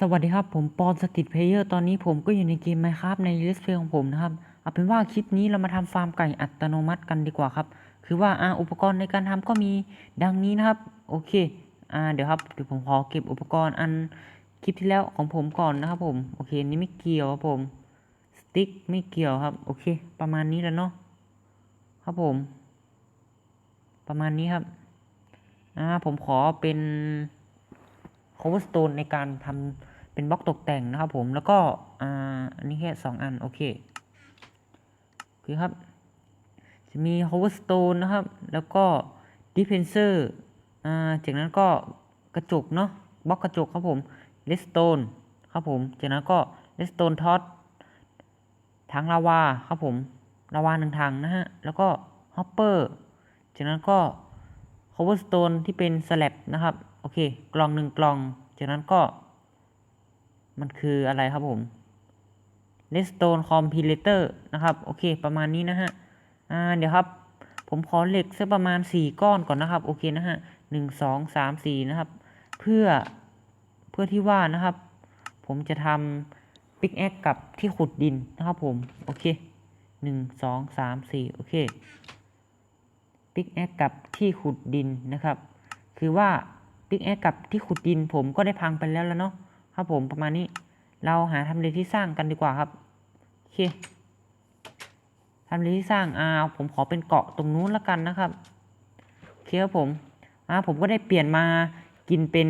สวัสดีครับผมปอนสกิทเพลเยอร์ตอนนี้ผมก็อยู่ในเกม Minecraft ใน Let's Play ของผมนะครับเอาเป็นว่าคลิปนี้เรามาทำฟาร์มไก่อัตโนมัติกันดีกว่าครับ คือว่าอ่าอุปกรณ์ในการทำก็มีดังนี้นะครับ โอเคอ่าเดี๋ยวครับเดี๋ยวผมขอเก็บอุปกรณ์อันคลิปที่แล้วของผมก่อนนะครับผมโอเคนี่ไม่เกี่ยวครับผมสติ๊กไม่เกี่ยวครับโอเค ประมาณนี้แล้วเนาะครับผม ประมาณนี้ครับอ่าผมขอเป็น cobblestone ในการทำเป็นบล็อกตกแต่งนะครับผมแล้วก็อ่าอันนี้แค่สองอัน โอเคคือครับ จะมี cobblestone นะครับ แล้วก็ dispenser อ่าจากนั้นก็กระจกเนาะบล็อกกระจกครับผม redstone ครับผมจากนั้นก็ redstone torch ถังลาวาครับผมลาวาหนึ่งถังนะฮะแล้วก็ hopper จากนั้นก็ cobblestone ที่เป็น slab นะครับ อเค กล่องหนึ่งกล่อง จากนั้นก็ มันคืออะไรครับผม redstone compilator นะครับ โอเค ประมาณนี้นะฮะ อ่า เดี๋ยวครับ ผมขอเหล็กสักประมาณ 4 ก้อนก่อนนะครับ โอเคนะฮะหนึ่งสองสามสี่นะครับ เพื่อ เพื่อที่ว่านะครับ ผมจะทำปิกแอคกับที่ขุดดินนะครับผม โอเคหนึ่งสองสามสี่โอเคปิกแอคกับที่ขุดดินนะครับ คือว่า ปิกแอกับที่ขุดดินผมก็ได้พังไปแล้วแล้วเนาะครับผมประมาณนี้ เราหาทำเลที่สร้างกันดีกว่าครับโอเคทำเลที่สร้างอ่าผมขอเป็นเกาะตรงนู้นแล้วกันนะครับโอเคครับผมอ่าผมก็ได้เปลี่ยนมากินเป็น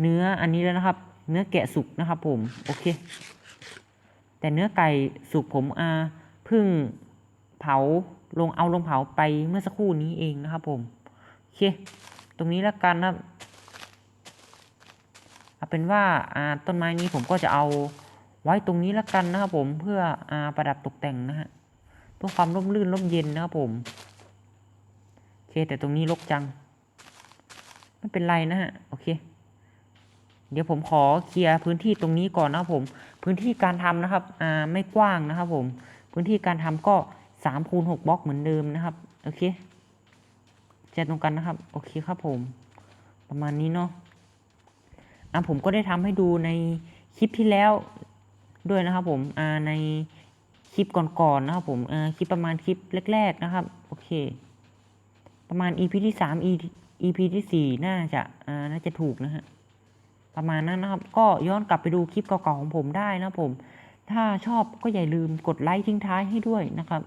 เนื้ออันนี้แล้วนะครับ เนื้อแกะสุกนะครับ ผมโอเค แต่เนื้อไก่สุกผมอ่าเพิ่งเผาลงเอาลงเผาไปเมื่อสักครู่นี้เองนะครับ ผมโอเค ตรงนี้แล้วกันนะครับ เอาเป็นว่าอ่าต้นไม้นี้ผมก็จะเอาไว้ตรงนี้แล้วกันนะครับผมเพื่ออ่าประดับตกแต่งนะฮะเพื่อความร่มรื่นร่มเย็นนะครับผมโอเคแต่ตรงนี้รกจัง ไม่เป็นไรนะฮะโอเค เดี๋ยวผมขอเคลียร์พื้นที่ตรงนี้ก่อนนะครับผม พื้นที่การทำนะครับอ่าไม่กว้างนะครับผม พื้นที่การทำก็สามคูณหกบล็อกเหมือนเดิมนะครับโอเค แจตรงกันนะครับ โอเคครับผม ประมาณนี้เนาะอะผมก็ได้ทำให้ดูในคลิปที่แล้วด้วยนะครับผมอ่าในคลิปก่อนๆนะครับผมอ่าคลิปประมาณคลิปแรก ๆนะครับ โอเค ประมาณ EP ที่สาม EP ที่สี่น่าจะอ่าน่าจะถูกนะฮะประมาณนั้นนะครับ ก็ย้อนกลับไปดูคลิปเก่าๆของผมได้นะครับผม ถ้าชอบก็อย่าลืมกดไลค์ทิ้งท้ายให้ด้วยนะครับ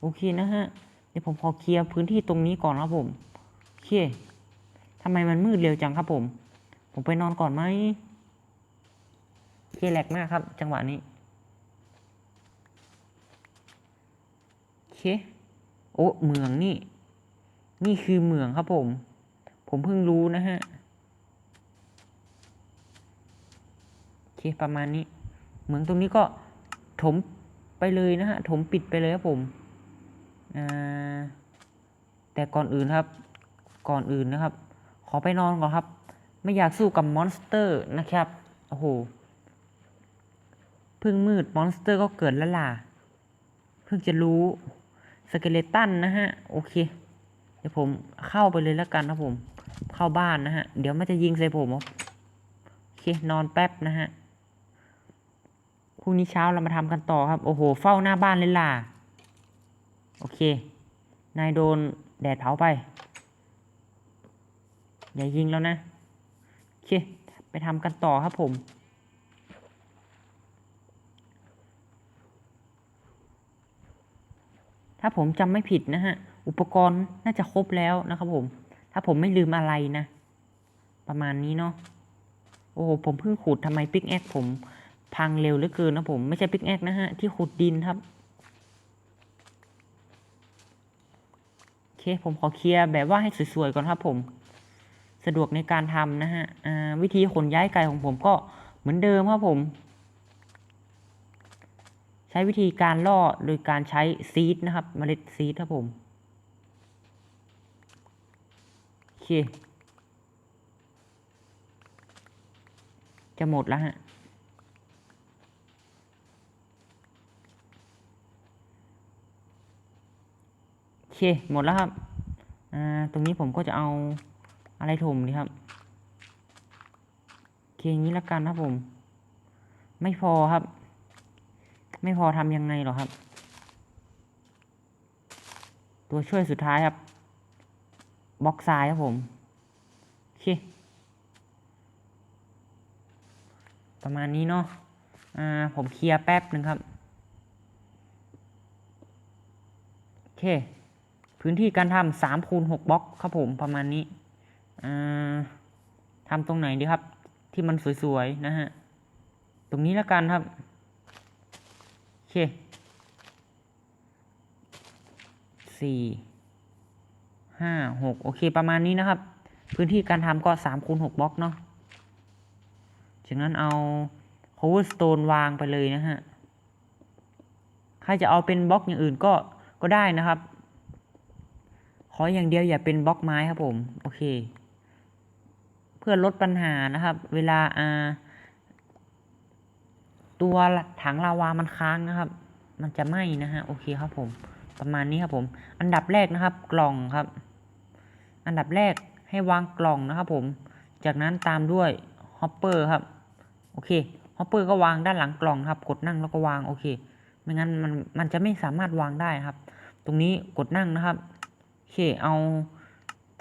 โอเคนะฮะ เดี๋ยวผมขอเคลียร์พื้นที่ตรงนี้ก่อนครับผมโอเคทำไมมันมืดเร็วจังครับผม ผมไปนอนก่อนไหมโอเคแหลกมากครับ จังหวะนี้เคโอ้เมืองนี่ นี่คือเมืองครับผม ผมเพิ่งรู้นะฮะเคประมาณนี้ เหมืองตรงนี้ก็ถมไปเลยนะฮะ ถมปิดไปเลยครับผม แต่ก่อนอื่นครับ ก่อนอื่นนะครับ ขอไปนอนก่อนครับ ไม่อยากสู้กับมอนสเตอร์นะครับ โอ้โห เพิ่งมืดมอนสเตอร์ก็เกิดแล้วล่ะ เพิ่งจะรู้ สเกเลตันนะฮะ โอเค เดี๋ยวผมเข้าไปเลยแล้วกันนะผม เข้าบ้านนะฮะ เดี๋ยวมันจะยิงใส่ผมครับโอเค นอนแป๊บนะฮะพรุ่งนี้เช้าเรามาทำกันต่อครับ โอ้โห เฝ้าหน้าบ้านเลยล่ะ โอเค นายโดนแดดเผาไป อย่ายิงแล้วนะ โอเค ไปทำกันต่อครับผม ถ้าผมจำไม่ผิดนะฮะ อุปกรณ์น่าจะครบแล้วนะครับผม ถ้าผมไม่ลืมอะไรนะ ประมาณนี้เนาะ โอ้โห ผมเพิ่งขุดทำไมปิกแอคผมพังเร็วเหลือเกินนะผม ไม่ใช่ปิกแอคนะฮะ ที่ขุดดินครับ โอ เคผมขอเคลียร์แบบว่าให้สวยๆก่อนครับผม สะดวกในการทำนะฮะวิธีขนย้ายไก่ของผมก็เหมือนเดิมครับผม ใช้วิธีการล่อโดยการใช้ซีดนะครับเมล็ดซีดครับผมโอเคจะหมดแล้วฮะ เคหมดแล้วครับอ่าตรงนี้ผมก็จะเอาอะไรถมดีครับโอเคอย่างนี้ละกันครับผม ไม่พอครับ ไม่พอทำยังไงหรอครับ ตัวช่วยสุดท้ายครับบล็อกซ้ายครับผมโอเคประมาณนี้เนาะอ่าผมเคลียร์แป๊บหนึ่งครับโอเค พื้นที่การทำสามคูณหกบล็อกครับผมประมาณนี้ทำตรงไหนดีครับ ที่มันสวยๆนะฮะ ตรงนี้แล้วกันครับ โอเคสี่ห้าหกโอเคประมาณนี้นะครับ พื้นที่การทำก็สามคูณหกบล็อกเนาะจากนั้นเอา cobblestone วางไปเลยนะฮะ ใครจะเอาเป็นบล็อกอย่างอื่นก็ก็ได้นะครับ ขออย่างเดียวอย่าเป็นบล็อกไม้ครับผม โอเค เพื่อลดปัญหานะครับ เวลาอ่าตัวถังลาวามันค้างนะครับ มันจะไหม้นะฮะ โอเคครับผม ประมาณนี้ครับผม อันดับแรกนะครับ กล่องครับ อันดับแรกให้วางกล่องนะครับ ผม จากนั้นตามด้วยฮอปเปอร์ครับ โอเค ฮอปเปอร์ก็วางด้านหลังกล่องครับ กดนั่งแล้วก็วาง โอเค ไม่งั้นมันมันจะไม่สามารถวางได้ครับ ตรงนี้กดนั่งนะครับ เคเอา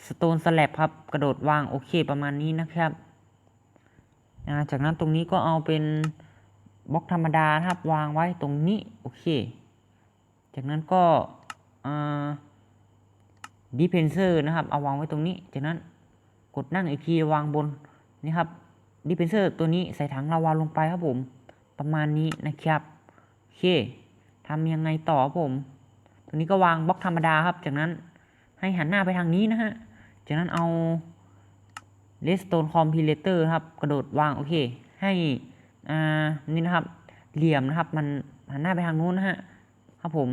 สโตนสแลบครับกระโดดวางโอเคประมาณนี้นะครับจากนั้นตรงนี้ก็เอาเป็นบล็อกธรรมดานะครับวางไว้ตรงนี้โอเค จากนั้นก็ดิเพนเซอร์นะครับเอาวางไว้ตรงนี้ จากนั้นกดนั่งอีกทีวางบนนี่ครับดิเพนเซอร์ตัวนี้ใส่ถังลาวาลงไปครับผมประมาณนี้นะครับโอเคทำยังไงต่อครับผมตัวนี้ก็วางบล็อกธรรมดาครับ จากนั้น ให้หันหน้าไปทางนี้นะฮะ จากนั้นเอา redstone compilator ครับ กระโดดวางโอเค ให้อ่านี่นะครับ เหลี่ยมนะครับ มันหันหน้าไปทางนู้นนะฮะ ครับผม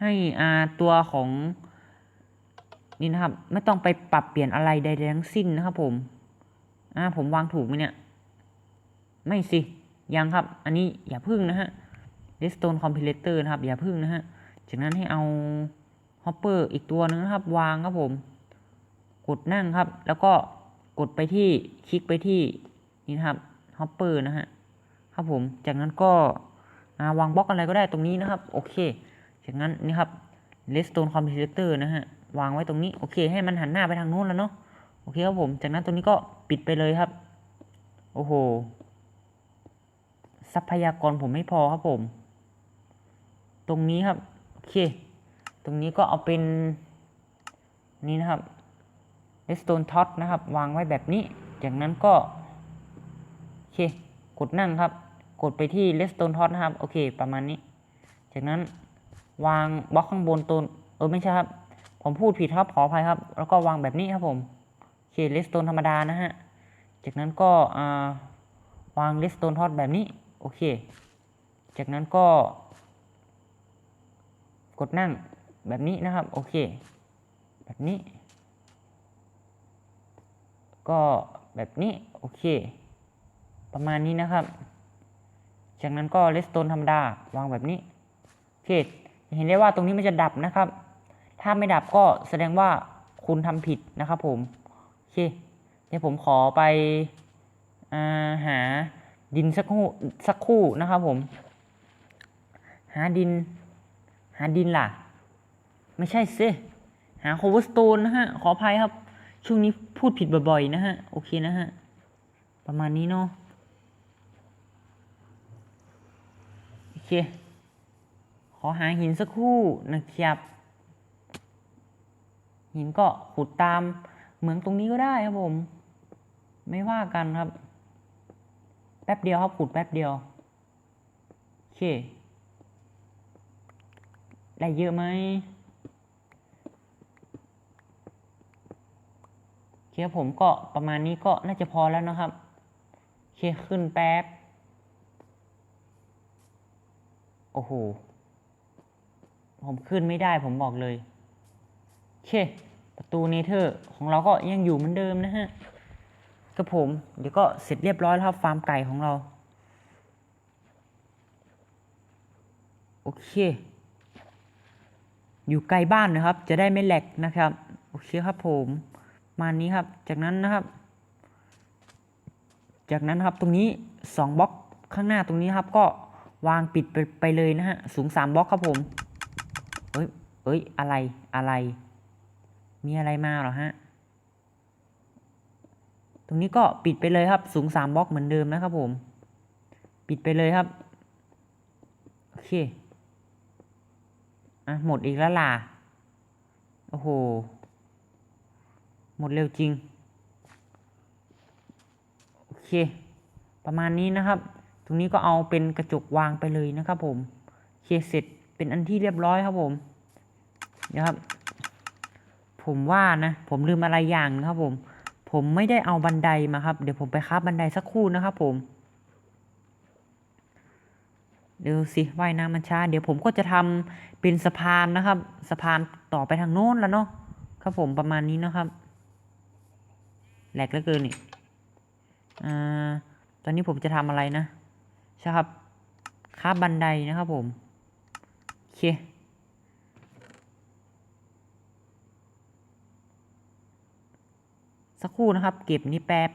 ให้อ่าตัวของนี่นะครับ ไม่ต้องไปปรับเปลี่ยนอะไรใดๆทั้งสิ้นนะครับผม อ่า ผมวางถูกไหมเนี่ย ไม่สิ ยังครับ อันนี้อย่าพึ่งนะฮะ redstone compilator นะครับ อย่าพึ่งนะฮะ จากนั้นให้เอา hopper อีกตัวหนึงนะครับ วางครับผม กดนั่งครับ แล้วก็กดไปที่คลิกไปที่นี่นะครับ hopper นะฮะครับผม จากนั้นก็าวางบล็อกอะไรก็ได้ตรงนี้นะครับ โอเค จากนั้นนี่ครับ redstone compilator นะฮะวางไว้ตรงนี้โอเค ให้มันหันหน้าไปทางโน้นแล้วเนาะโอเคครับผม จากนั้นตรงนี้ก็ปิดไปเลยครับ โอ้โห ทรัพยากรผมไม่พอครับผม ตรงนี้ครับ โอเค รงนี้ก็เอาเป็นนี่นะครับ redstone tot นะครับ วางไว้แบบนี้ จากนั้นก็ โอเค กดนั่งครับ กดไปที่ redstone tot นะครับ โอเค ประมาณนี้ จากนั้นวางบล็อกข้างบนตัวเออไม่ใช่ครับ ผมพูดผิดครับขออภัยครับ แล้วก็วางแบบนี้ครับผมโอเค redstone ธรรมดานะฮะ จากนั้นก็อ่าวาง redstone tot แบบนี้ โอเค จากนั้นก็ กดนั่ง แบบนี้นะครับ โอเค แบบนี้ ก็แบบนี้ โอเค ประมาณนี้นะครับ จากนั้นก็เลสโตนธรรมดาวางแบบนี้ โอเค เห็นได้ว่าตรงนี้มันจะดับนะครับ ถ้าไม่ดับก็แสดงว่าคุณทำผิดนะครับผม โอเค เดี๋ยวผมขอไปาหาดินสักคู่สักคู่นะครับผม หาดิน หาดินล่ะ ไม่ใช่สิหาโคเวอร์สโตนนะฮะ ขออภัยครับ ช่วงนี้พูดผิดบ่อยๆนะฮะ โอเคนะฮะ ประมาณนี้เนาะโอเค ขอหาหินสักคู่นะครับ หินก็ขุดตามเหมืองตรงนี้ก็ได้ครับผม ไม่ว่ากันครับ แป๊บเดียวครับขุดแป๊บเดียว โอเค ได้เยอะไหมโอเคผมก็ประมาณนี้ก็น่าจะพอแล้วนะครับโอเคขึ้นแป๊บ โอ้โห ผมขึ้นไม่ได้ผมบอกเลยโอเค ประตูเนเธอร์ของเราก็ยังอยู่เหมือนเดิมนะฮะกับผม เดี๋ยวก็เสร็จเรียบร้อยแล้วครับฟาร์มไก่ของเรา โอเค อยู่ใกลบ้านนะครับ จะได้ไม่แหลกนะครับ โอเคครับผม มานี้ครับ จากนั้นนะครับ จากนั้นครับตรงนี้สองบล็อกข้างหน้าตรงนี้ครับ ก็วางปิดไปไปเลยนะฮะสูงสามบล็อกครับผมเอ้ยเอ้ยอะไรอะไร มีอะไรมาหรอฮะตรงนี้ก็ปิดไปเลยครับ สูงสามบล็อกเหมือนเดิมนะครับผม ปิดไปเลยครับโอเคอะหมดอีกแล้วล่ะโอ้โห หมดเร็วจริง โอเค ประมาณนี้นะครับ ตรงนี้ก็เอาเป็นกระจกวางไปเลยนะครับผมเคเสร็จเป็นอันที่เรียบร้อยครับผมนะครับ ผมว่านะ ผมลืมอะไรอย่างนะครับผม ผมไม่ได้เอาบันไดมาครับ เดี๋ยวผมไปคาบบันไดสักครู่นะครับผมเดี๋ยวสิว่ายน้ำมันช้า เดี๋ยวผมก็จะทำเป็นสะพานนะครับ สะพานต่อไปทางโน้นแล้วเนาะครับผมประมาณนี้นะครับ แหลกเหลือเกินนี่อ่าตอนนี้ผมจะทำอะไรนะใช่ครับคาบบันไดนะครับผมโอเคสักครู่นะครับ เก็บนี่แป๊บ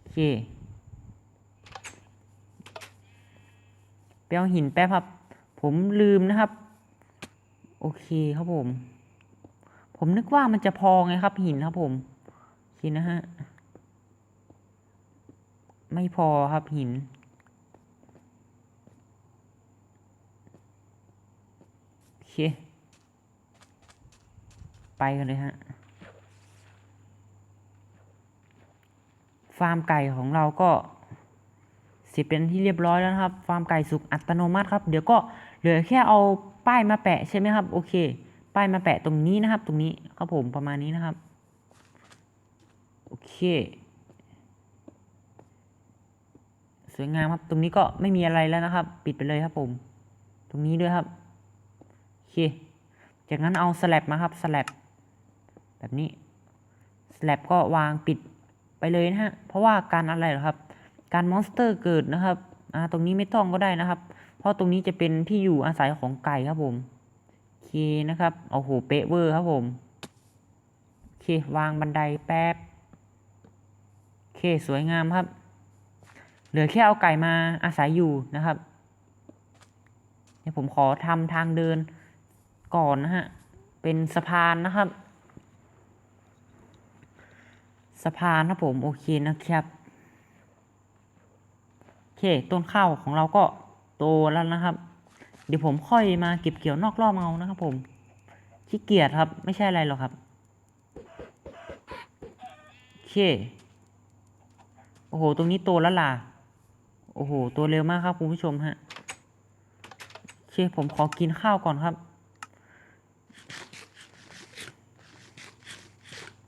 โอเคไปเอาหินแป๊บครับ ผมลืมนะครับ โอเคครับผม ผมนึกว่ามันจะพอไงครับ หินครับผมโอเคนะฮะ ไม่พอครับหิน โอเค ไปกันเลยฮะ ฟาร์มไก่ของเราก็เสร็จเป็นที่เรียบร้อยแล้วครับ ฟาร์มไก่สุกอัตโนมัติครับ เดี๋ยวก็เหลือแค่เอาป้ายมาแปะใช่ไหมครับ โอเค ป้ายมาแปะตรงนี้นะครับ ตรงนี้ครับผมประมาณนี้นะครับ โอเค สวยงามครับ ตรงนี้ก็ไม่มีอะไรแล้วนะครับ ปิดไปเลยครับผม ตรงนี้ด้วยครับ โอเค จากนั้นเอาสแลบมาครับสแลบแบบนี้สแลบก็วางปิดไปเลยนะฮะ เพราะว่าการอะไรหรอครับ การมอนสเตอร์เกิดนะครับอ่าตรงนี้ไม่ต้องก็ได้นะครับ เพราะตรงนี้จะเป็นที่อยู่อาศัยของไก่ครับผม นะครับโอ้โหเป๊ะเวอร์ครับผม โอเค วางบันไดแป๊บ โอเค สวยงามครับ เหลือแค่เอาไก่มาอาศัยอยู่นะครับเดี๋ยวผมขอทำทางเดินก่อนนะฮะ เป็นสะพานนะครับสะพานนะผมโอเคนะครับโอเคต้นข้าวของเราก็โตแล้วนะครับ เดี๋ยวผมค่อยมาเก็บเกี่ยวนอกรอบเอานะครับผมขี้เกียจครับ ไม่ใช่อะไรหรอกครับโอเคโอ้โห ตรงนี้โตแล้วล่ะ โอ้โห ตัวเร็วมากครับคุณผู้ชมฮะโอเคผมขอกินข้าวก่อนครับ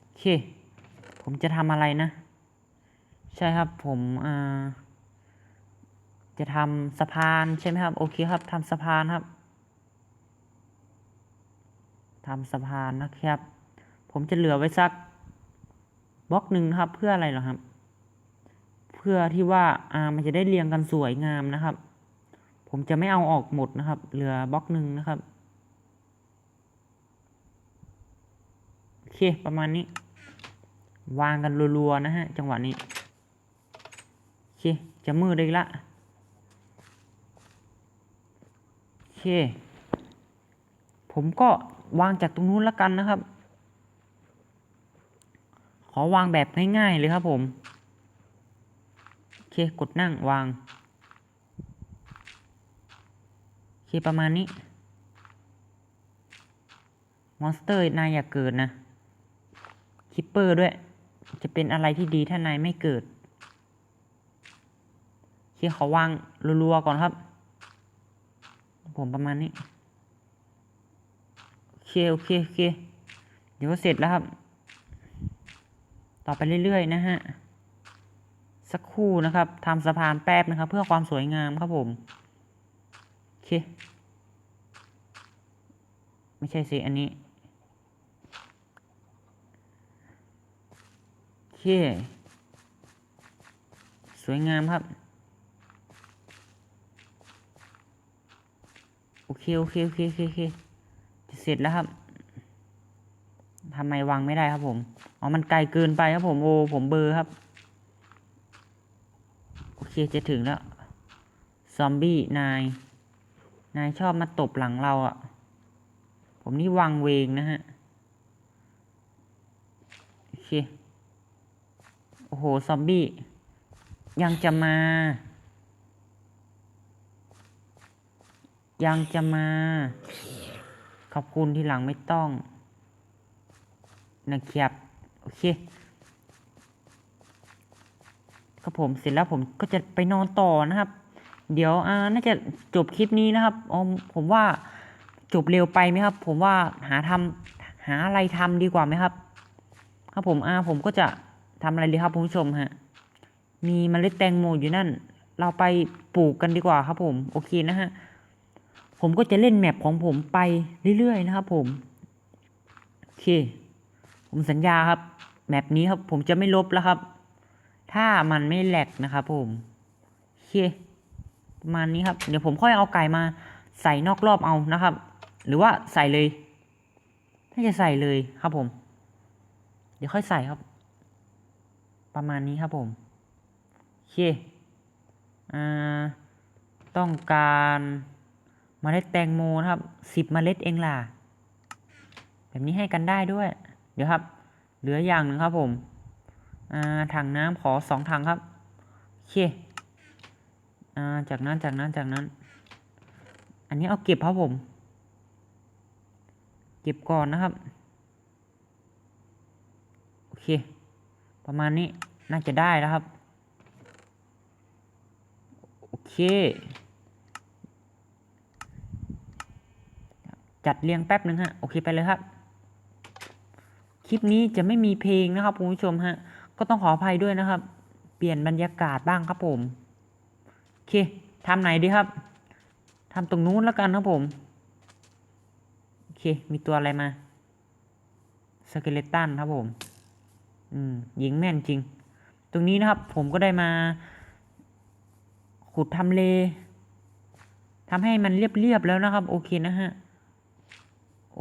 โอเค ผมจะทำอะไรนะ ใช่ครับผมอ่า จะทำสะพานใช่ไหมครับ โอเคครับทำสะพานครับทำสะพานนะครับ ผมจะเหลือไว้สักบล็อกหนึ่งนะครับ เพื่ออะไรหรอครับ เพื่อที่ว่าอ่ามันจะได้เรียงกันสวยงามนะครับ ผมจะไม่เอาออกหมดนะครับ เหลือบล็อกหนึ่งนะครับโอเคประมาณนี้ วางกันรัวๆนะฮะ จังหวะนี้โอเคจะมืดได้ละ โอ เค ผมก็วางจากตรงนู้นแล้วกันนะครับ ขอวางแบบง่ายๆเลยครับผม โอเค กดนั่งวาง โอเค ประมาณนี้ มอนสเตอร์นายอย่าเกิดนะ คิปเปอร์ด้วย จะเป็นอะไรที่ดีถ้านายไม่เกิด โอเค ขอวางรัวๆก่อนครับ ผมประมาณนี้โอเคโอเคโอเค เดี๋ยวเสร็จแล้วครับ ต่อไปเรื่อยๆนะฮะ สักครู่นะครับทำสะพานแป๊บนะครับ เพื่อความสวยงามครับผมโอเค ไม่ใช่สิอันนี้โอเค สวยงามครับ โอเคโอเคโอเคโอเคโอเคเสร็จแล้วครับทำไมวางไม่ได้ครับผม อ๋อ มันไกลเกินไปครับผม โอ้ ผมเบอร์ครับ โอเค จะถึงแล้ว ซอมบี้ นาย นายชอบมาตบหลังเราอะ่ะ ผมนี่วังเวงนะฮะ โอเค โอ้โห ซอมบี้ ยังจะมา ยังจะมา ขอบคุณที่หลังไม่ต้องนะครับโอเคครับผมเสร็จแล้วผมก็จะไปนอนต่อนะครับ เดี๋ยวอ่าน่าจะจบคลิปนี้นะครับอ๋อผมว่าจบเร็วไปไหมครับ ผมว่าหาทำหาอะไรทำดีกว่าไหมครับ ครับผมอ่าผมก็จะทำอะไรดีครับคุณผู้ชมฮะมีเมล็ดแตงโมอยู่นั่น เราไปปลูกกันดีกว่าครับผม โอเคนะฮะ ผมก็จะเล่นแมปของผมไปเรื่อยๆนะครับผม โอเค ผมสัญญาครับ แมปนี้ครับผมจะไม่ลบแล้วครับ ถ้ามันไม่แหลกนะครับผม โอเคประมาณนี้ครับ เดี๋ยวผมค่อยเอาไก่มาใส่นอกรอบเอานะครับ หรือว่าใส่เลยถ้าจะใส่เลยครับผม เดี๋ยวค่อยใส่ครับ ประมาณนี้ครับผม โอเค อ่า ต้องการ เมล็ดแตงโมนะครับสิบเมล็ดเองล่ะ แบบนี้ให้กันได้ด้วย เดี๋ยวครับ เหลืออย่างหนึ่งครับผมถังน้ำขอสองถังครับโอเคอจากนั้นจากนั้นจากนั้น อันนี้เอาเก็บครับผม เก็บก่อนนะครับ โอเค ประมาณนี้น่าจะได้แล้วครับ โอเค จัดเรียงแป๊บหนึ่งฮะ โอเคไปเลยครับ คลิปนี้จะไม่มีเพลงนะครับคุณผู้ชมฮะ ก็ต้องขออภัยด้วยนะครับ เปลี่ยนบรรยากาศบ้างครับผม โอเคทำไหนดีครับทำตรงนู้นแล้วกันครับผม โอเค มีตัวอะไรมา สเกเลตันครับผม อืม ยิงแม่นจริง ตรงนี้นะครับ ผมก็ได้มา ขุดทำเลทำให้มันเรียบๆแล้วนะครับ โอเคนะฮะ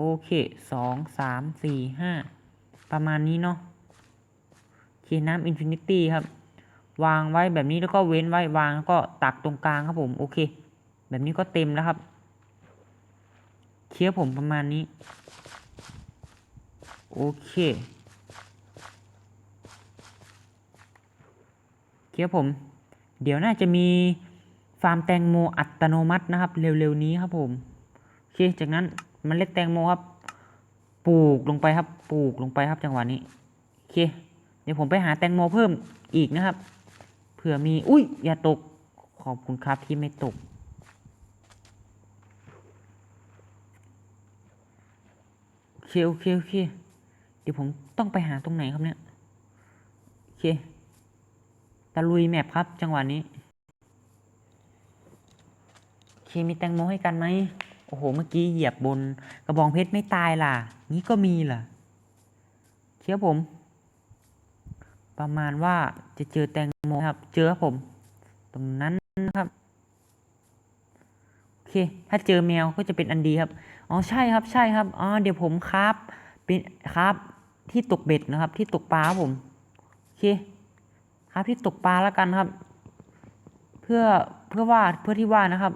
โอเคสองสามสี่ห้าประมาณนี้เนาะโอเคน้ำอินฟินิตี้ครับ วางไว้แบบนี้แล้วก็เว้นไว้วางแล้วก็ตักตรงกลางครับผม โอเค แบบนี้ก็เต็มแล้วครับ เคี้ยวผมประมาณนี้ โอเคเคี้ยวผม เดี๋ยวน่าจะมีฟาร์มแตงโมอัตโนมัตินะครับ เร็วๆนี้ครับผม โอเค จากนั้น มเมล็ดแตงโมครับ ปลูกลงไปครับ ปลูกลงไปครับจังหวะนี้โอเค เดี๋ยวผมไปหาแตงโมเพิ่มอีกนะครับ เผื่อมี อุ้ยอย่าตก ขอบคุณครับที่ไม่ตก โอเคโอเคโอเค เดี๋ยวผมต้องไปหาตรงไหนครับเนี่ย โอเค ตะลุยแมปครับจังหวะนี้โอเคมีแตงโมให้กันไหม โอ้โห เมื่อกี้เหยียบบนกระบองเพชรไม่ตายล่ะ นี้ก็มีล่ะเชื่อผม ประมาณว่าจะเจอแตงโมครับ เจอครับผม ตรงนั้นนะครับ โอเค ถ้าเจอแมวก็จะเป็นอันดีครับ อ๋อ ใช่ครับ ใช่ครับ อ๋อ เดี๋ยวผมครับ เป็นครับ ที่ตกเบ็ดนะครับ ที่ตกปลาผม โอเค ครับที่ตกปลาแล้วกันครับ เพื่อ เพื่อว่า เพื่อที่ว่านะครับ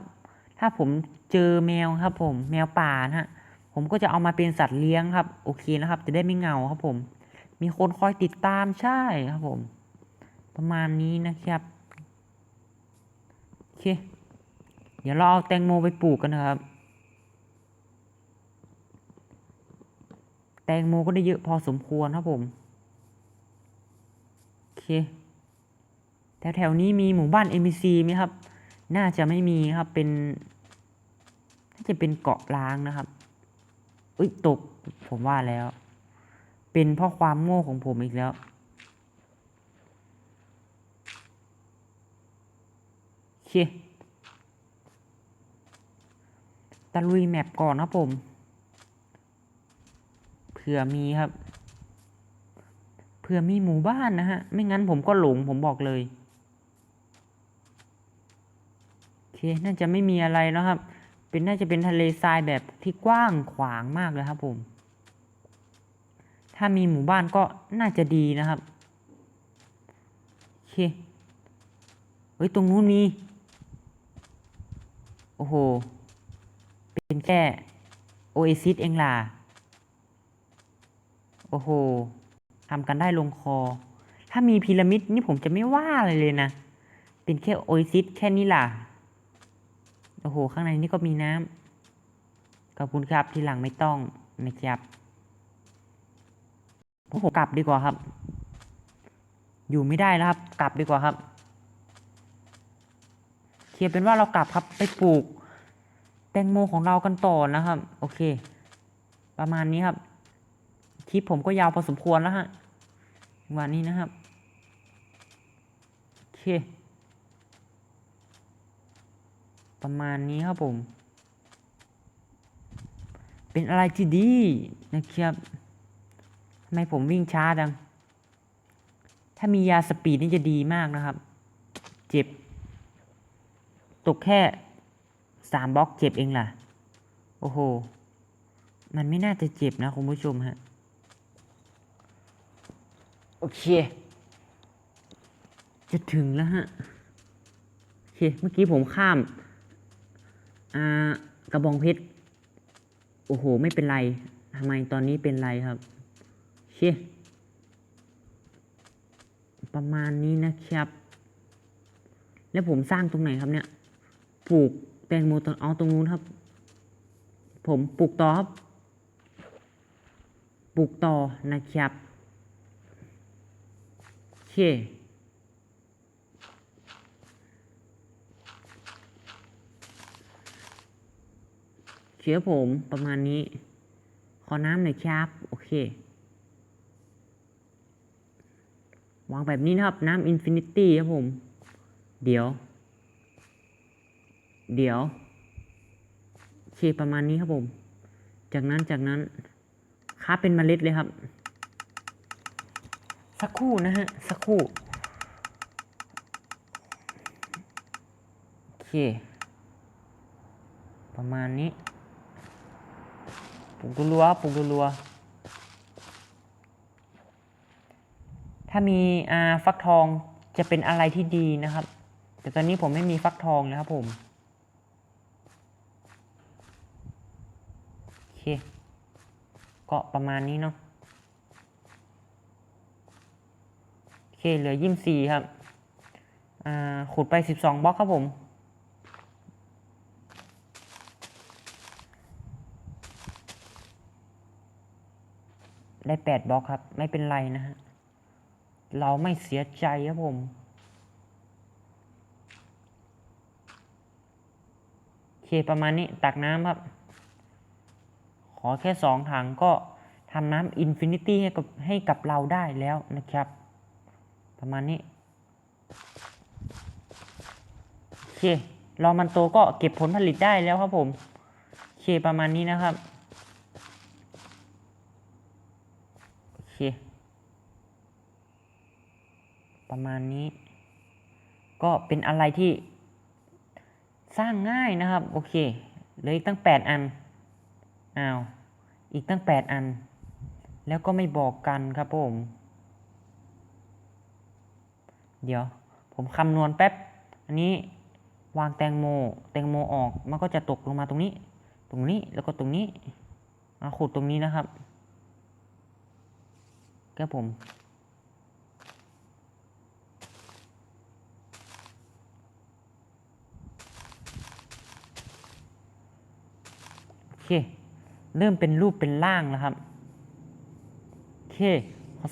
ถ้าผม เจอแมวครับ ผม แมวป่านะฮะผมก็จะเอามาเป็นสัตว์เลี้ยงครับ โอเคนะครับ จะได้ไม่เงาครับ ผม มีคนคอยติดตามใช่ครับ ผม ประมาณนี้นะครับโอเค เดี๋ยวเราเอาแตงโมไปปลูกกันนะครับ แตงโมก็ได้เยอะพอสมควรครับผมโอเคแถวแถวๆนี้มีหมู่บ้าน NPC ไหมครับ น่าจะไม่มีครับเป็น น่าจะเป็นเกาะล้างนะครับอุ้ยตกผมว่าแล้ว เป็นเพราะความโง่ของผมอีกแล้วเคตะลุยแมปก่อนครับผมเผื่อมีครับเผื่อมีหมู่บ้านนะฮะ ไม่งั้นผมก็หลงผมบอกเลย โอเค น่าจะไม่มีอะไรแล้วครับ เป็นน่าจะเป็นทะเลทรายแบบที่กว้างขวางมากเลยครับผม ถ้ามีหมู่บ้านก็น่าจะดีนะครับโอเคเฮ้ยตรงนู้นมี โอ้โห เป็นแค่โอเอซิสเองล่ะ โอ้โหทำกันได้ลงคอ ถ้ามีพีระมิดนี่ผมจะไม่ว่าอะไรเลยนะ เป็นแค่โอเอซิสแค่นี้ล่ะ โอ้โห ข้างในนี่ก็มีน้ำขอบคุณครับทีหลังไม่ต้องนะครับผมกลับดีกว่าครับ อยู่ไม่ได้แล้วครับ กลับดีกว่าครับเคลียร์เป็นว่าเรากลับครับไปปลูก แตงโมของเรากันต่อนะครับ โอเค ประมาณนี้ครับคลิปผมก็ยาวพอสมควรแล้วฮะวันนี้นะครับ โอเค ประมาณนี้ครับผม เป็นอะไรที่ดีนะครับทำไมผมวิ่งช้าจัง ถ้ามียาสปีดนี่จะดีมากนะครับ เจ็บ ตกแค่สามบล็อกเจ็บเองล่ะ โอ้โห มันไม่น่าจะเจ็บนะคุณผู้ชมฮะ โอเค จะถึงแล้วฮะ โอเค เมื่อกี้ผมข้าม อ่ากระบองเพชร โอ้โห ไม่เป็นไรทำไมตอนนี้เป็นไรครับโอเคประมาณนี้นะครับ แล้วผมสร้างตรงไหนครับเนี่ย ปลูกแตงโมตรงเอาตรงนู้นครับ ผมปลูกต่อครับ ปลูกต่อนะครับโอเค เชื้อผมประมาณนี้ ขอน้ำหน่อยครับ โอเควางแบบนี้นะครับ น้ำอินฟินิตี้ครับผม เดี๋ยว เดี๋ยวเคประมาณนี้ครับผม จากนั้นจากนั้นค้าเป็นเมล็ดเลยครับ สักครู่นะฮะ สักครู่ โอเค ประมาณนี้ ปลูกรัวปลูกรัว ถ้ามีอาฟักทองจะเป็นอะไรที่ดีนะครับ แต่ตอนนี้ผมไม่มีฟักทองแล้วครับผมโอเคก็ประมาณนี้เนาะโอเคเหลือยี่สี่ครับ อ่าขุดไปสิบสองบล็อกครับผม ได้แปดบล็อกครับ ไม่เป็นไรนะฮะ เราไม่เสียใจครับผม โอเคประมาณนี้ตักน้ำครับ ขอแค่สองถังก็ทำน้ำอินฟินิตี้ให้กับให้กับเราได้แล้วนะครับ ประมาณนี้ โอเครอมันโตก็เก็บผลผลิตได้แล้วครับผม โอเคประมาณนี้นะครับ โอเค ประมาณนี้ ก็เป็นอะไรที่สร้างง่ายนะครับ โอเคเหลยตั้งแปดอันอ้าวอีกตั้งแปดอัน แล้วก็ไม่บอกกันครับผม เดี๋ยว ผมคำนวณแป๊บ อันนี้วางแตงโม แตงโมออก มันก็จะตกลงมาตรงนี้ ตรงนี้แล้วก็ตรงนี้มาขุดตรงนี้นะครับก็ผม เคเริ่มเป็นรูปเป็นร่างแล้วครับ โอเค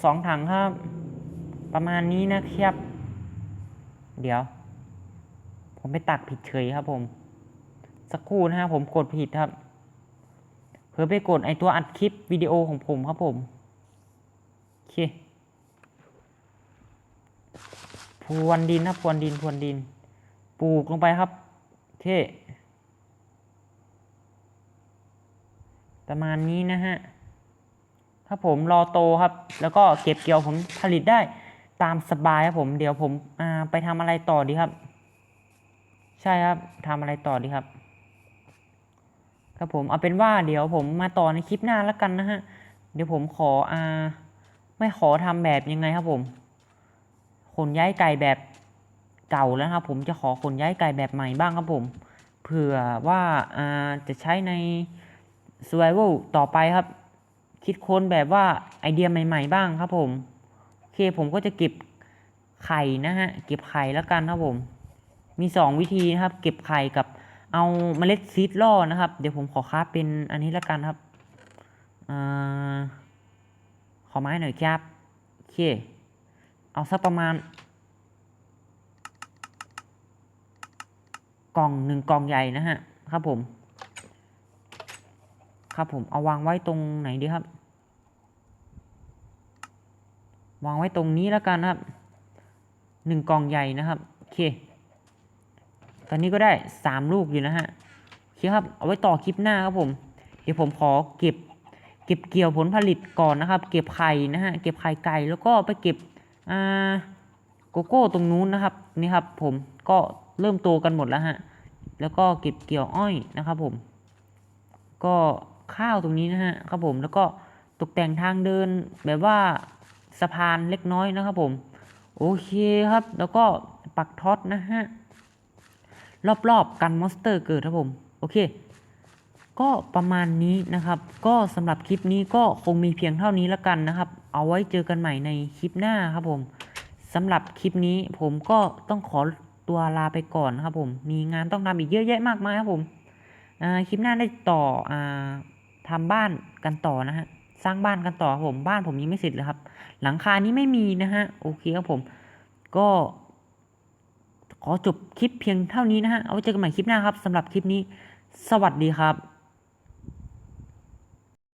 สองถังครับ ประมาณนี้นะครับ เดี๋ยว ผมไปตักผิดเฉยครับผม สักครู่นะครับผมกดผิดครับ เพื่อไปกดไอตัวอัดคลิปวิดีโอของผมครับผม โอเคพรวนดินครับพรวนดินพรวนดิน ปลูกลงไปครับ โอเค ประมาณนี้นะฮะถ้าผมรอโตครับ แล้วก็เก็บเกี่ยวผมผลิตได้ตามสบายครับผม เดี๋ยวผมไปทำอะไรต่อดีครับ ใช่ครับทำอะไรต่อดีครับครับผมเอาเป็นว่าเดี๋ยวผมมาต่อในคลิปหน้าแล้วกันนะฮะเดี๋ยวผมขออ่าไม่ขอทำแบบยังไงครับผมขนย้ายไก่แบบเก่าแล้วครับ ผมจะขอขนย้ายไก่แบบใหม่บ้างครับผมเผื่อว่าอ่าจะใช้ใน survival ต่อไปครับ คิดค้นแบบว่าไอเดียใหม่ ๆ บ้างครับผม โอเคผมก็จะเก็บไข่นะฮะ เก็บไข่แล้วกันครับผม มีสองวิธีนะครับ เก็บไข่กับเอาเมล็ดซีดล่อนะครับ เดี๋ยวผมขอคราเป็นอันนี้แล้วกันครับอขอไม้หน่อยครับโอเค เอาสักประมาณ กล่องหนึ่งกล่องใหญ่นะฮะ ครับผม ครับผมเอาวางไว้ตรงไหนดีครับ วางไว้ตรงนี้แล้วกันนะครับหนึ่งกล่องใหญ่นะครับโอเค ตอนนี้ก็ได้สามลูกอยู่นะฮะโอเคครับเอาไว้ต่อคลิปหน้าครับผม เดี๋ยวผมขอเก็บ เก็บเกี่ยวผลผลิตก่อนนะครับ เก็บไข่นะฮะเก็บไข่ไก่แล้วก็ไปเก็บอ่าโกโก้ตรงนู้นนะครับนี่ครับ ผมก็เริ่มโตกันหมดแล้วฮะแล้วก็เก็บเกี่ยวอ้อยนะครับผมก็ ข้าวตรงนี้นะฮะครับผมแล้วก็ตกแต่งทางเดินแบบว่าสะพานเล็กน้อยนะครับผม โอเคครับ แล้วก็ปักท็อตนะฮะรอบๆกันมอนสเตอร์เกิดครับผม โอเค ก็ประมาณนี้นะครับ ก็สำหรับคลิปนี้ก็คงมีเพียงเท่านี้แล้วกันนะครับ เอาไว้เจอกันใหม่ในคลิปหน้าครับผมสำหรับคลิปนี้ผมก็ต้องขอตัวลาไปก่อนนครับผม มีงานต้องทำอีกเยอะแยะมากมายครับผม คลิปหน้าได้ต่ออ่า ทำบ้านกันต่อนะฮะสร้างบ้านกันต่อผมบ้านผมยังไม่เสร็จเลยครับ หลังคานี้ไม่มีนะฮะโอเคครับผมก็ขอจบคลิปเพียงเท่านี้นะฮะ เอาไว้เจอกันใหม่คลิปหน้าครับสำหรับคลิปนี้ สวัสดีครับ